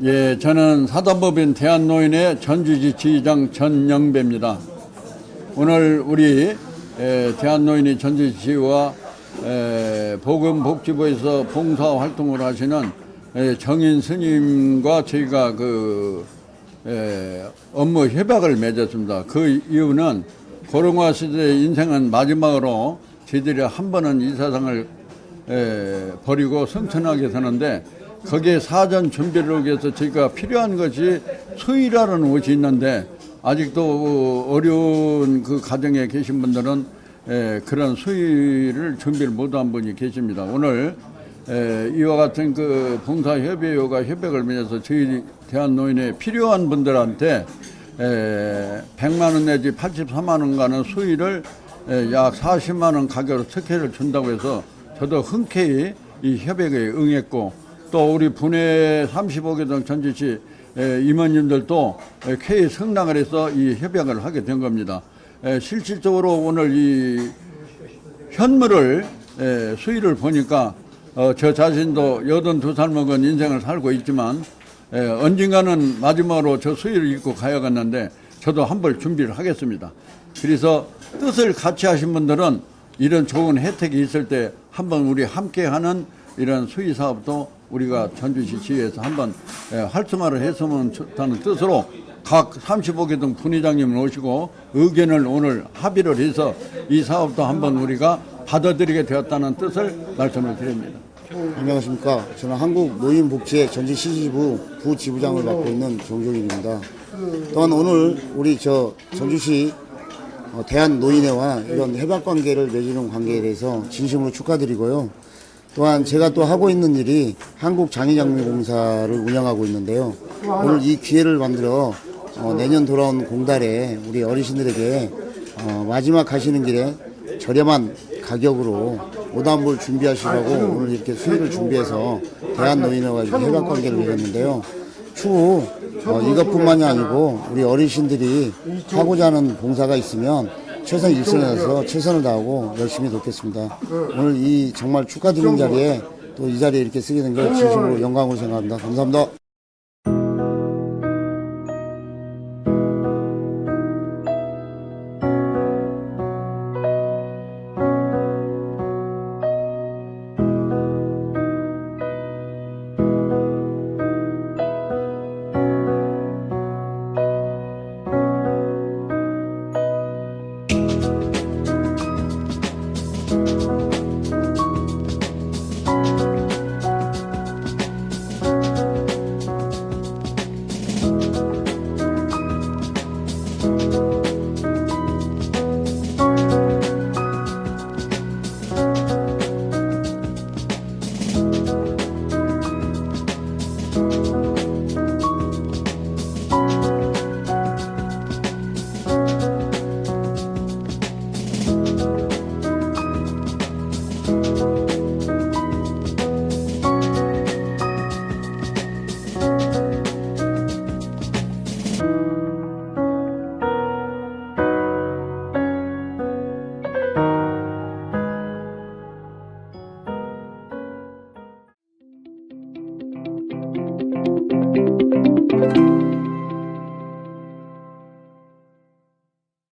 예, 저는 사단법인 대한노인의 전주지 지휘장 전영배입니다. 오늘 우리 에, 대한노인이 전주지와 에, 보건복지부에서 봉사 활동을 하시는 에, 정인 스님과 저희가 그 에, 업무 협약을 맺었습니다. 그 이유는 코로나 시대 인생은 마지막으로 저희들이 한 번은 이 세상을 에, 버리고 성천하게 사는데 거기에 사전 준비를 위해서 저희가 필요한 것이 수의라는 옷이 있는데 아직도 어려운 그 가정에 계신 분들은 에, 그런 수의를 준비를 못한 분이 계십니다. 오늘 에, 이와 같은 그 봉사협의회가 협약을 맺어서 저희 대한노인에 필요한 분들한테 에, 100만 원 내지 83만 원 가는 수의를 에, 약 40만 원 가격으로 특혜를 준다고 해서 저도 흔쾌히 이 협약에 응했고 또 우리 분해 35개동 전주시 에, 임원님들도 에, 쾌히 승낙을 해서 이 협약을 하게 된 겁니다. 에, 실질적으로 오늘 이 현물을 에, 수위를 보니까 어, 저 자신도 여든 두살 먹은 인생을 살고 있지만 에, 언젠가는 마지막으로 저 수위를 입고 가야겠는데 저도 한 벌 준비를 하겠습니다. 그래서 뜻을 같이 하신 분들은 이런 좋은 혜택이 있을 때 한번 우리 함께 하는 이런 수의 사업도 우리가 전주시 지회에서 한번 에, 활성화를 했으면 좋다는 뜻으로 각 35개 등 분회장님을 오시고 의견을 오늘 합의를 해서 이 사업도 한번 우리가 받아들이게 되었다는 뜻을 말씀을 드립니다. 안녕하십니까. 저는 한국 노인복지회 전주시지부 부지부장을 맡고 있는 정종일입니다. 또한 오늘 우리 저 전주시 어, 대한노인회와 이런 협약관계를 맺는 관계에 대해서 진심으로 축하드리고요. 또한 제가 또 하고 있는 일이 한국 장애장려공사를 운영하고 있는데요. 오늘 이 기회를 만들어 어, 내년 돌아온 공달에 우리 어르신들에게 어, 마지막 가시는 길에 저렴한 가격으로 오단볼 준비하시라고 오늘 이렇게 수의를 준비해서 대한노인회와 이렇게 협약 관계를 맺었는데요. 추후 어, 이것뿐만이 아니고 우리 어르신들이 하고자 하는 봉사가 있으면 최선 일선에서 최선을 다하고 열심히 돕겠습니다. 오늘 이 정말 축하드리는 자리에 또 이 자리에 이렇게 쓰게 된 걸 진심으로 영광으로 생각합니다. 감사합니다.